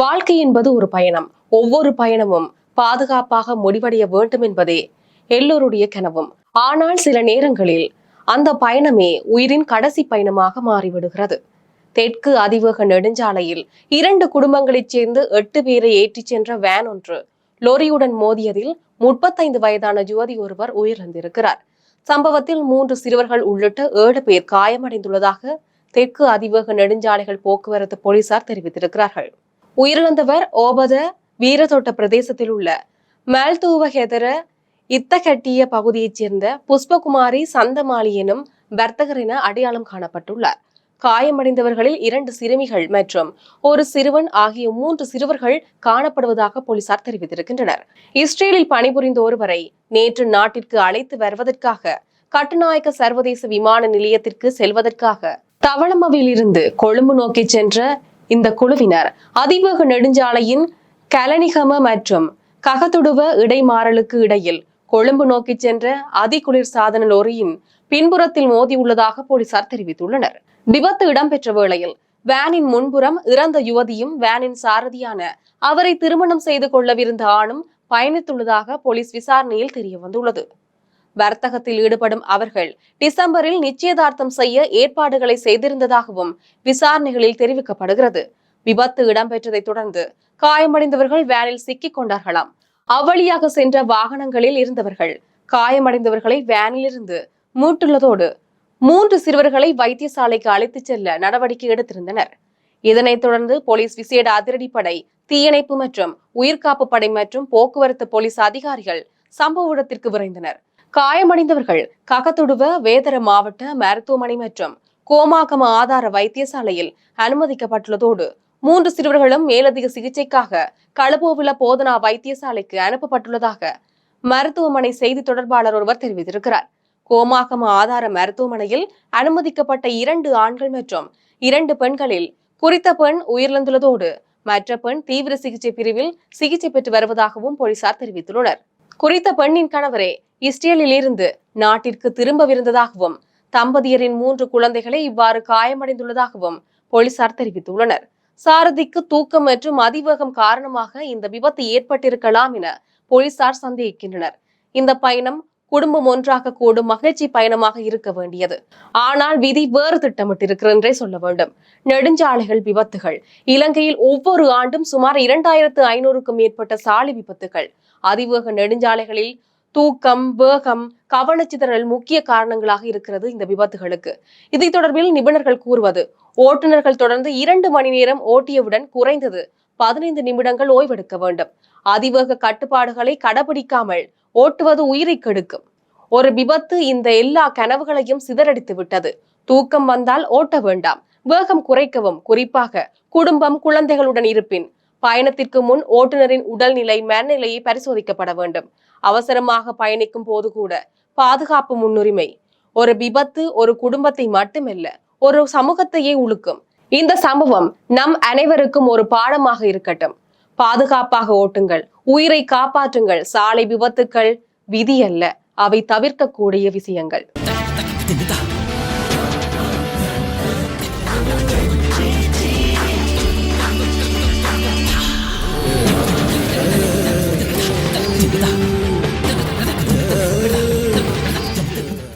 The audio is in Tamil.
வாழ்க்கை என்பது ஒரு பயணம். ஒவ்வொரு பயணமும் பாதுகாப்பாக முடிவடைய வேண்டும் என்பதே எல்லோருடைய கனவும். ஆனால் சில நேரங்களில் அந்த பயணமே உயிரின் கடைசி பயணமாக மாறிவிடுகிறது. தெற்கு அதிவேக நெடுஞ்சாலையில் இரண்டு குடும்பங்களைச் சேர்ந்து எட்டு பேரை ஏற்றிச் சென்ற வேன் ஒன்று லொரியுடன் மோதியதில் முப்பத்தைந்து வயதான ஜோதி ஒருவர் உயிரிழந்திருக்கிறார். சம்பவத்தில் மூன்று சிறுவர்கள் உள்ளிட்ட ஏழு பேர் காயமடைந்துள்ளதாக தெற்கு அதிவேக நெடுஞ்சாலைகள் போக்குவரத்து போலீசார் தெரிவித்திருக்கிறார்கள். உயிரிழந்தவர் ஓபத வீரதோட்ட பிரதேசத்தில் உள்ள மேல்தூவகெதர இத்தகட்டிய பகுதியைச் சேர்ந்த புஷ்பகுமாரி சந்தமாளி எனும் வர்த்தகர் என அடையாளம் காணப்பட்டுள்ளார். காயமடைந்தவர்களில் இரண்டு சிறுமிகள் மற்றும் ஒரு சிறுவன் ஆகிய மூன்று சிறுவர்கள் காணப்படுவதாக போலீசார் தெரிவித்திருக்கின்றனர். இஸ்ரேலில் பணிபுரிந்த ஒருவரை நேற்று நாட்டிற்கு அழைத்து வருவதற்காக கட்டுநாயக்க சர்வதேச விமான நிலையத்திற்கு செல்வதற்காக தவளமவில் இருந்து கொழும்பு நோக்கி சென்ற இந்த குழுவினர். அதிவேக நெடுஞ்சாலையின் கலனிகம மற்றும் ககத்துடுவ இடைமாறலுக்கு இடையில் கொழும்பு நோக்கி சென்ற அதிகுளிர் சாதன லோரியின் பின்புறத்தில் மோதியுள்ளதாக போலீசார் தெரிவித்துள்ளனர். விபத்து இடம்பெற்ற வேளையில் வேனின் முன்புறம் இறந்த யுவதியும் வேனின் சாரதியான அவரை திருமணம் செய்து கொள்ளவிருந்த ஆணும் பயணித்துள்ளதாக போலீஸ் விசாரணையில் தெரிய வந்துள்ளது வர்த்தகத்தில் ஈடுபடும் அவர்கள் டிசம்பரில் நிச்சயதார்த்தம் செய்ய ஏற்பாடுகளை செய்திருந்ததாகவும் விசாரணைகளில் தெரிவிக்கப்படுகிறது. விபத்து இடம்பெற்றதை தொடர்ந்து காயமடைந்தவர்கள் வேனில் சிக்கிக் கொண்டார்களாம். அவ்வழியாக சென்ற வாகனங்களில் இருந்தவர்கள் காயமடைந்தவர்களை வேனில் இருந்து மீட்டுள்ளதோடு மூன்று சிறுவர்களை வைத்தியசாலைக்கு அழைத்துச் செல்ல நடவடிக்கை எடுத்திருந்தனர். இதனைத் தொடர்ந்து போலீஸ் விசேட அதிரடிப்படை தீயணைப்பு மற்றும் உயிர்காப்பு படை மற்றும் போக்குவரத்து போலீஸ் அதிகாரிகள் சம்பவ இடத்திற்கு விரைந்தனர். காயமடைந்தவர்கள் ககத்துடுவ வேதர மாவட்ட மருத்துவமனை மற்றும் கோமாகம ஆதார வைத்தியசாலையில் அனுமதிக்கப்பட்டுள்ளதோடு மூன்று சிறுவர்களும் மேலதிக சிகிச்சைக்காக களபோவில போதனா வைத்தியசாலைக்கு அனுப்பப்பட்டுள்ளதாக மருத்துவமனை செய்தி தொடர்பாளர் ஒருவர் தெரிவித்திருக்கிறார். கோமாகம ஆதார மருத்துவமனையில் அனுமதிக்கப்பட்ட இரண்டு ஆண்கள் மற்றும் இரண்டு பெண்களில் குறித்த பெண் உயிரிழந்துள்ளதோடு மற்ற பெண் தீவிர சிகிச்சை பிரிவில் சிகிச்சை பெற்று வருவதாகவும் போலீசார் தெரிவித்துள்ளனர். குறித்த பெண்ணின் கணவரே இஸ்ரேலில் இருந்து நாட்டிற்கு திரும்பவிருந்ததாகவும் தம்பதியரின் மூன்று குழந்தைகளை இவ்வாறு காயமடைந்துள்ளதாகவும் போலீசார் தெரிவித்துள்ளனர். சாரதிக்கு தூக்கம் மற்றும் அதிவேகம் காரணமாக இந்த விபத்து ஏற்பட்டிருக்கலாம் என போலீசார் சந்தேகிக்கின்றனர். இந்த பயணம் குடும்பம் ஒன்றாக கூடும் மகிழ்ச்சி பயணமாக இருக்க வேண்டியது. ஆனால் விதி வேறு திட்டமிட்டிருக்கிறது என்றே சொல்ல வேண்டும். நெடுஞ்சாலைகள் விபத்துகள். இலங்கையில் ஒவ்வொரு ஆண்டும் சுமார் இரண்டாயிரத்து ஐநூறுக்கும் மேற்பட்ட சாலை விபத்துகள். அதிவேக நெடுஞ்சாலைகளில் தூக்கம் வேகம் கவனச்சிதறல் முக்கிய காரணங்களாக இருக்கிறது இந்த விபத்துகளுக்கு. இதை தொடர்பில் நிபுணர்கள் கூறுவது ஓட்டுநர்கள் தொடர்ந்து இரண்டு மணி நேரம் ஓட்டியவுடன் குறைந்தது பதினைந்து நிமிடங்கள் ஓய்வெடுக்க வேண்டும். அதிவேக கட்டுப்பாடுகளை கடைபிடிக்காமல் ஓட்டுவது உயிரை கெடுக்கும். ஒரு விபத்து இந்த எல்லா கனவுகளையும் சிதறடித்து விட்டது. தூக்கம் வந்தால் ஓட்ட வேண்டாம். வேகம் குறைக்கவும். குறிப்பாக குடும்பம் குழந்தைகளுடன் இருப்பின். பயணத்திற்கு முன் ஓட்டுநரின் உடல்நிலை மனநிலையை பரிசோதிக்கப்பட வேண்டும். அவசரமாக பயணிக்கும் போது கூட பாதுகாப்பு முன்னுரிமை. ஒரு விபத்து ஒரு குடும்பத்தை மட்டுமல்ல ஒரு சமூகத்தையே உழுக்கும். இந்த சம்பவம் நம் அனைவருக்கும் ஒரு பாடமாக இருக்கட்டும். பாதுகாப்பாக ஓட்டுங்கள். உயிரை காப்பாற்றுங்கள். சாலை விபத்துக்கள் விதி அல்ல. அவை தவிர்க்கக்கூடிய விஷயங்கள்.